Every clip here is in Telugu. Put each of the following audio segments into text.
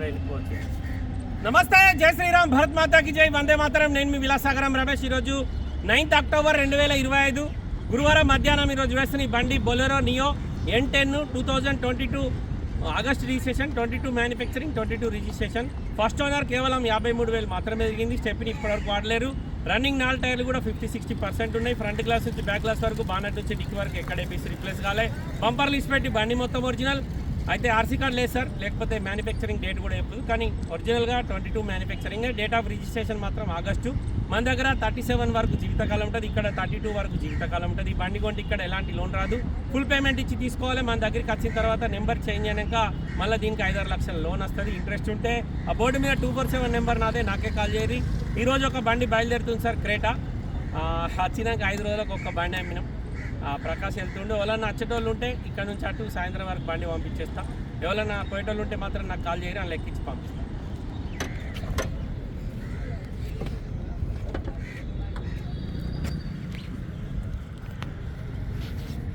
కూడా వెళ్ళిపోవచ్చు. నమస్తే జై శ్రీరామ్ భరత్ మాతాకి జై వందే మాతరం. నేను మీ విలాసాగరం రమేష్. ఈరోజు నైన్త్ అక్టోబర్ రెండు వేల ఇరవై ఐదు గురువారం మధ్యాహ్నం ఈరోజు వేస్తున్న ఈ బండి Bolero Neo N ten two thousand twenty two August registration twenty two manufacturing twenty two registration. First owner కేవలం యాభై మూడు వేలు మాత్రమే జరిగింది స్టెప్ని ఇప్పటివరకు వాడలేరు. రన్నింగ్ నాలుగు టైర్లు కూడా ఫిఫ్టీ సిక్స్టీ పర్సెంట్ ఉన్నాయి. ఫ్రంట్ గ్లాస్ నుంచి బ్యాక్ గ్లాస్ వరకు బానట్ నుంచి డిక్కి వరకు ఎక్కడ పీస్ రిప్లేస్ కాలే. బంపర్ లీస్ పెట్టి బండి మొత్తం ఒరిజినల్ అయితే ఆర్సీ కార్డు లేదు సార్ లేకపోతే మ్యానుఫ్యాక్చరింగ్ డేట్ కూడా చెప్పదు కానీ ఒరిజినల్గా twenty two manufacturing date of registration మాత్రం ఆగస్టు. మన దగ్గర థర్టీ సెవెన్ వరకు జీవితకాలం ఉంటుంది ఇక్కడ థర్టీ టూ వరకు జీవితకాలం ఉంటుంది. ఈ బండి కొంటే ఇక్కడ ఎలాంటి లోన్ రాదు. ఫుల్ పేమెంట్ ఇచ్చి తీసుకోవాలి మన దగ్గరికి వచ్చిన తర్వాత నెంబర్ చేంజ్ అయినాక మళ్ళీ దీనికి ఐదారు లక్షల లోన్ వస్తుంది ఇంట్రెస్ట్ ఉంటే. ఆ బోర్డు మీద టూ ఫోర్ సెవెన్ నెంబర్ నాదే నాకే కాల్ చేయరి ఈరోజు ఒక బండి బయలుదేరుతుంది సార్ క్రేటా. వచ్చినాక ఐదు రోజులకు ఒక బండి అమ్మినాం. ప్రకాష్ వెళ్తుండే ఎవరన్నా వచ్చేటోళ్ళు ఉంటే ఇక్కడ నుంచి అటు సాయంత్రం వరకు బండి పంపించేస్తా. ఎవరన్నా పోయేటోళ్ళు ఉంటే మాత్రం నాకు కాల్ చేయరు అని లెక్కించి పంపిస్తాను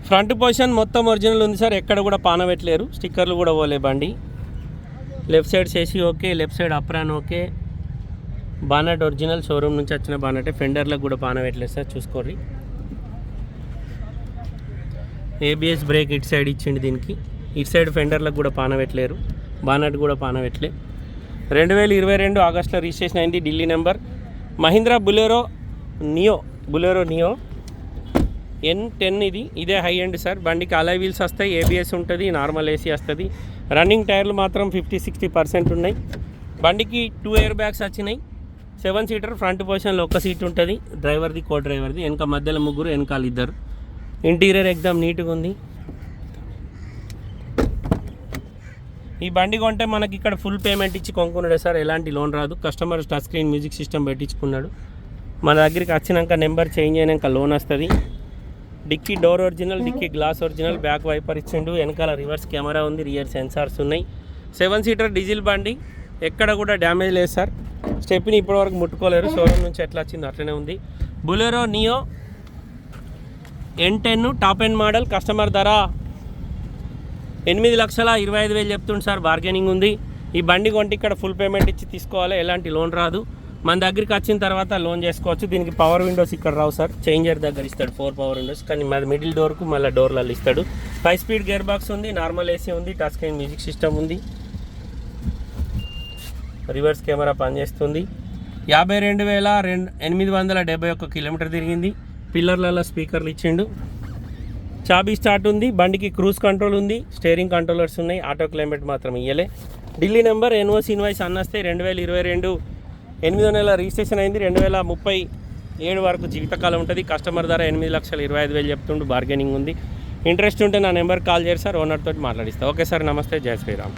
ఫ్రంట్ పొజిషన్ మొత్తం ఒరిజినల్ ఉంది సార్ ఎక్కడ కూడా పానబెట్టలేరు. స్టిక్కర్లు కూడా పోలే బండి. లెఫ్ట్ సైడ్ చేసి okay left side apron okay. Bonnet original showroom నుంచి వచ్చిన బానటే ఫెండర్లకు కూడా పానబెట్టలేదు సార్ చూసుకోర్రీ. ఏబిఎస్ బ్రేక్ ఇటు సైడ్ ఇచ్చిండు దీనికి. ఇటు సైడ్ ఫెండర్లకు కూడా పానబెట్టలేరు బానట్ కూడా పానబెట్టలే రెండు వేల ఇరవై రెండు ఆగస్టులో రిజిస్ట్రేషన్ అయింది Delhi number. Mahindra Bolero Neo Bolero Neo. N ten ఇది ఇదే హై ఎండ్ సార్ బండికి అలై వీల్స్ వస్తాయి ఏబిఎస్ ఉంటుంది నార్మల్ ఏసీ వస్తుంది. రన్నింగ్ టైర్లు మాత్రం ఫిఫ్టీ సిక్స్టీ పర్సెంట్ ఉన్నాయి. బండికి టూ ఎయిర్ బ్యాగ్స్ వచ్చినాయి. సెవెన్ సీటర్ ఫ్రంట్ పొజిషన్లో ఒక్క సీట్ ఉంటుంది. డ్రైవర్ది కో డ్రైవర్ది వెనక మధ్యలో ముగ్గురు వెనకాల ఇద్దరు. ఇంటీరియర్ ఎగ్దాం నీట్గా ఉంది. ఈ బండి కొంటే మనకి ఇక్కడ ఫుల్ పేమెంట్ ఇచ్చి కొనుక్కున్నాడు సార్. ఎలాంటి లోన్ రాదు. Customer touch screen music system పెట్టించుకున్నాడు. మన దగ్గరికి వచ్చినాక నెంబర్ చేంజ్ అయినాక లోన్ వస్తుంది. Dickey door original dickey glass original back wiper ఇచ్చిండు. వెనకాల రివర్స్ కెమెరా ఉంది రియర్ సెన్సార్స్ ఉన్నాయి. సెవెన్ సీటర్ డీజిల్ బండి. ఎక్కడ కూడా డ్యామేజ్ లేదు సార్. స్టెప్ని ఇప్పటివరకు ముట్టుకోలేరు. షోరూమ్ నుంచి ఎట్లా వచ్చిందో అట్లనే ఉంది. Bolero Neo N ten top end model customer ధర ఎనిమిది లక్షల ఇరవై ఐదు వేలు చెప్తుండు సార్ బార్గెనింగ్ ఉంది. ఈ బండి కొంటే ఇక్కడ ఫుల్ పేమెంట్ ఇచ్చి తీసుకోవాలి ఎలాంటి లోన్ రాదు. మన దగ్గరికి వచ్చిన తర్వాత లోన్ చేసుకోవచ్చు. దీనికి పవర్ విండోస్ ఇక్కడ రావు సార్. చేంజర్ దగ్గర ఇస్తాడు ఫోర్ పవర్ విండోస్ కానీ మరి మిడిల్ డోర్కు మళ్ళీ డోర్లలో ఇస్తాడు. ఫైవ్ స్పీడ్ గేర్ బాక్స్ ఉంది నార్మల్ ఏసీ ఉంది టచ్ స్క్రీన్ మ్యూజిక్ సిస్టమ్ ఉంది. రివర్స్ కెమెరా పనిచేస్తుంది. యాభై రెండు వేల రెండు ఎనిమిది వందల డెబ్బై ఒక్క కిలోమీటర్ తిరిగింది. పిల్లర్లలో స్పీకర్లు ఇచ్చిండు. చాబీ స్టార్ట్ ఉంది బండికి క్రూజ్ కంట్రోల్ ఉంది స్టీరింగ్ కంట్రోలర్స్ ఉన్నాయి ఆటో క్లైమేట్ మాత్రం ఇయ్యలే. ఢిల్లీ నెంబర్ ఎన్ఓసి ఇన్వాయిస్ అన్నస్తే రెండు వేల ఇరవై రెండు ఎనిమిదో నెల రిజిస్ట్రేషన్ అయింది రెండు వేల ముప్పై ఏడు వరకు జీవితకాలం ఉంటుంది. కస్టమర్ ధర ఎనిమిది లక్షల ఇరవై ఐదు వేలు చెప్తుండు బార్గెనింగ్ ఉంది. ఇంట్రెస్ట్ ఉంటే నా నెంబర్ కాల్ చేసి సార్ ఓనర్ తోటి మాట్లాడిస్తా. ఓకే సార్ నమస్తే జై శ్రీరామ్.